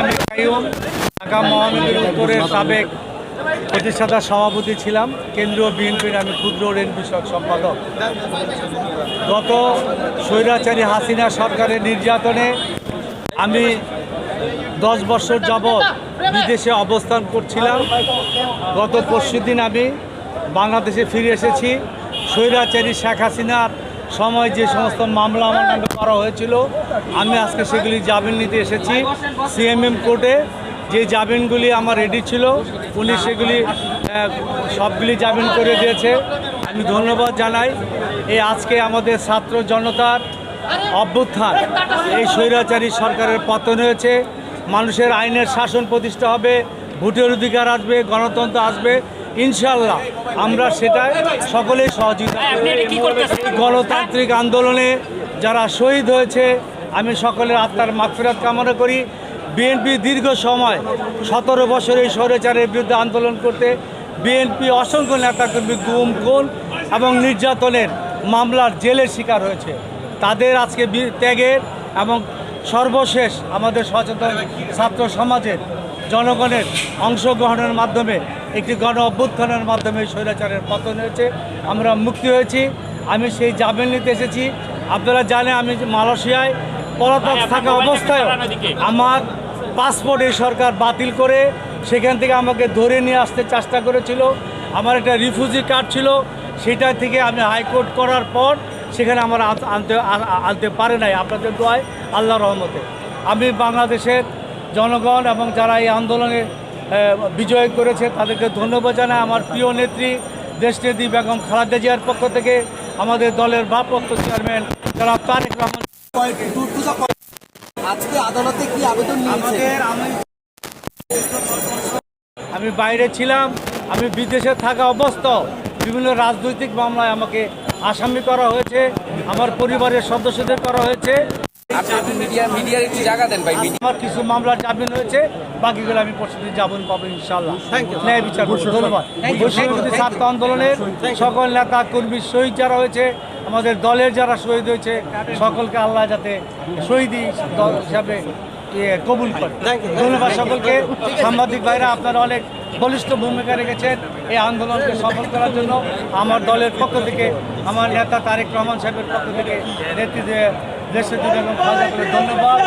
আমি কাইয়ুম, ঢাকা মহানগরীর উত্তরের সাবেক প্রতিষ্ঠাতা সভাপতি ছিলাম। কেন্দ্রীয় বিএনপির আমি ক্ষুদ্র ঋণ বিষয়ক সম্পাদক। গত স্বৈরাচারী হাসিনা সরকারের নির্যাতনে আমি দশ বছর যাবৎ বিদেশে অবস্থান করছিলাম। গত পরশু আমি বাংলাদেশে ফিরে এসেছি। স্বৈরাচারী শেখ হাসিনার সময় যে সমস্ত মামলা আমার নামে করা হয়েছিল, আমি আজকে সেগুলি জামিন নিতে এসেছি। সিএমএম কোর্টে যে জামিনগুলি আমার রেডি ছিল উনি সেগুলি সবগুলি জামিন করে দিয়েছে। আমি ধন্যবাদ জানাই। এই আজকে আমাদের ছাত্র জনতার অভ্যুত্থান, এই স্বৈরাচারী সরকারের পতন হয়েছে। মানুষের আইনের শাসন প্রতিষ্ঠা হবে, ভোটের অধিকার আসবে, গণতন্ত্র আসবে। ইনশাল্লাহ আমরা সেটাই সকলেই সহযোগিতা। এই গণতান্ত্রিক আন্দোলনে যারা শহীদ হয়েছে আমি সকলের আত্মার মাগফিরাত কামনা করি বিএনপি দীর্ঘ সময় সতেরো বছর এই স্বৈরাচারের বিরুদ্ধে আন্দোলন করতে বিএনপি অসংখ্য নেতাকর্মী গুম খুন এবং নির্যাতনের মামলার জেলের শিকার হয়েছে তাদের আজকে ত্যাগের এবং সর্বশেষ আমাদের সচেতন ছাত্র সমাজের জনগণের অংশগ্রহণের মাধ্যমে একটি গণ অভ্যুত্থানের মাধ্যমে স্বৈরাচারের পতন হয়েছে। আমরা মুক্তি হয়েছি। আমি সেই জামিন নিতে এসেছি। আপনারা জানেন আমি মালয়েশিয়ায় পলাতক থাকা অবস্থায় আমার পাসপোর্ট এই সরকার বাতিল করে সেখান থেকে আমাকে ধরে নিয়ে আসতে চেষ্টা করেছিল। আমার একটা রিফিউজি কার্ড ছিল। সেটা থেকে আমি হাইকোর্ট করার পর সেখানে আমার আনতে আনতে পারে নাই। আপনাদের দোয়ায় আল্লাহ রহমতে। আমি বাংলাদেশের জনগণ এবং যারা এই আন্দোলনে বিজয় করেছে তাদেরকে ধন্যবাদ জানাই। আমার প্রিয় নেত্রী দেশনেত্রী বেগম খালেদা জিয়ার পক্ষ থেকে আমাদের দলের ভারপ্রাপ্ত চেয়ারম্যান যারা তারেক রহমান। আজকে আদালতে কি আবেদন আমাদের আমি আমি বাইরে ছিলাম আমি বিদেশে থাকা অবস্থা বিভিন্ন রাজনৈতিক মামলায় আমাকে আসামি করা হয়েছে আমার পরিবারের সদস্যদের করা হয়েছে। আপনি মিডিয়া মিডিয়ার একটু জায়গা দেন ভাই আমার কিছু মামলার জামিন হয়েছে বাকিগুলো আমি পরশুদিন পাবো ইনশাল্লাহ ন্যায় বিচার করব। ধন্যবাদ। বৈষম্যবিরোধী ছাত্র আন্দোলনের সকল নেতা কর্মী শহীদ যারা হয়েছে আমাদের দলের যারা শহীদ হয়েছে সকলকে আল্লাহ যাতে শহীদি দল হিসাবে কবুল করে। ধন্যবাদ সকলকে। সাংবাদিক ভাইরা আপনারা অনেক বলিষ্ঠ ভূমিকা রেখেছেন এই আন্দোলনকে সফল করার জন্য। আমার দলের পক্ষ থেকে আমার নেতা তারেক রহমান সাহেবের পক্ষ থেকে নেতৃত্বে দেশের জন্য ধন্যবাদ।